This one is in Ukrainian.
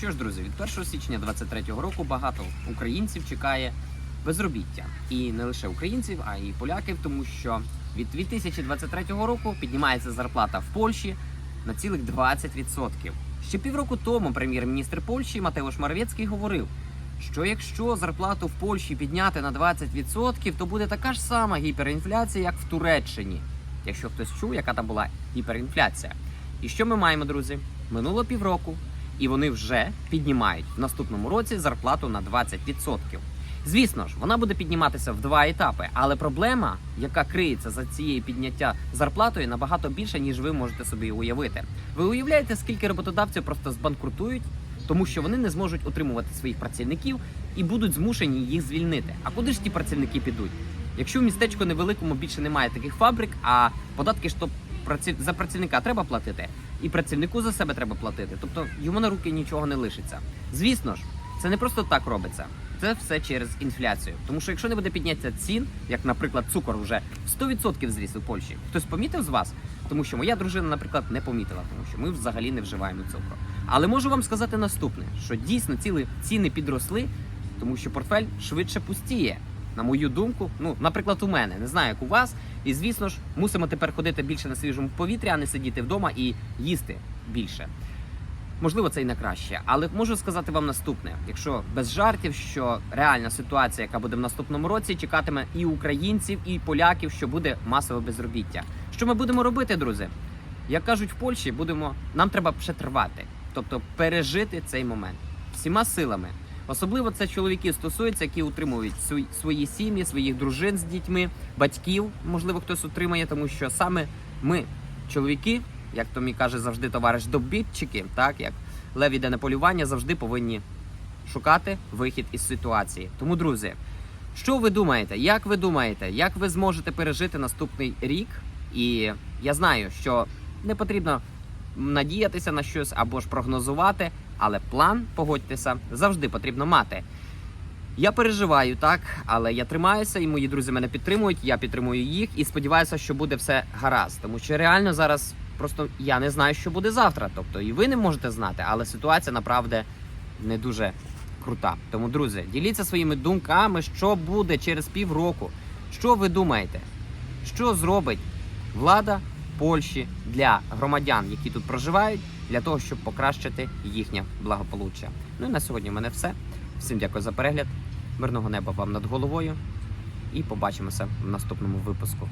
що ж, друзі, від 1 січня 2023 року багато українців чекає безробіття. І не лише українців, а й поляків, тому що від 2023 року піднімається зарплата в Польщі на цілих 20%. Ще півроку тому прем'єр-міністр Польщі Матеуш Моровецький говорив, що якщо зарплату в Польщі підняти на 20%, то буде така ж сама гіперінфляція, як в Туреччині. Якщо хтось чув, яка там була гіперінфляція. І що ми маємо, друзі? Минуло півроку, і вони вже піднімають в наступному році зарплату на 20%. Звісно ж, вона буде підніматися в два етапи, але проблема, яка криється за цією підняття зарплатою, набагато більша, ніж ви можете собі уявити. Ви уявляєте, скільки роботодавців просто збанкрутують, тому що вони не зможуть утримувати своїх працівників і будуть змушені їх звільнити. А куди ж ті працівники підуть? Якщо в містечку невеликому більше немає таких фабрик, а податки ж то праці... за працівника треба платити, і працівнику за себе треба платити. Тобто йому на руки нічого не лишиться. Звісно ж, це не просто так робиться. Це все через інфляцію. Тому що якщо не буде підняття цін, як, наприклад, цукор вже в 100% зріс у Польщі, хтось помітив з вас? Тому що моя дружина, наприклад, не помітила, тому що ми взагалі не вживаємо цукру. Але можу вам сказати наступне: що дійсно ціли ціни підросли, тому що портфель швидше пустіє. На мою думку, ну, наприклад, у мене не знаю, як у вас. І звісно ж, мусимо тепер ходити більше на свіжому повітрі, а не сидіти вдома і їсти більше. Можливо, це і на краще, але можу сказати вам наступне: якщо без жартів, що реальна ситуація, яка буде в наступному році, чекатиме і українців, і поляків, що буде масове безробіття. Що ми будемо робити, друзі? Як кажуть в Польщі, будемо нам треба притривати, тобто пережити цей момент всіма силами. Особливо це чоловіки стосується, які утримують свої- сім'ї, своїх дружин з дітьми, батьків. Можливо, хтось утримає, тому що саме ми, чоловіки, як то мені каже завжди товариш добітчики, так як лев іде на полювання, завжди повинні шукати вихід із ситуації. Тому, друзі, що ви думаєте? Як ви думаєте, як ви зможете пережити наступний рік? І я знаю, що не потрібно надіятися на щось або ж прогнозувати, але план, погодьтеся, завжди потрібно мати. Я переживаю так, але я тримаюся, і мої друзі мене підтримують. Я підтримую їх і сподіваюся, що буде все гаразд. Тому що реально зараз просто я не знаю, що буде завтра. Тобто, і ви не можете знати, але ситуація направде не дуже крута. Тому, друзі, діліться своїми думками, що буде через півроку. Що ви думаєте? Що зробить влада Польщі для громадян, які тут проживають, для того, щоб покращити їхнє благополуччя? Ну і на сьогодні в мене все. Всім дякую за перегляд. Мирного неба вам над головою. І побачимося в наступному випуску.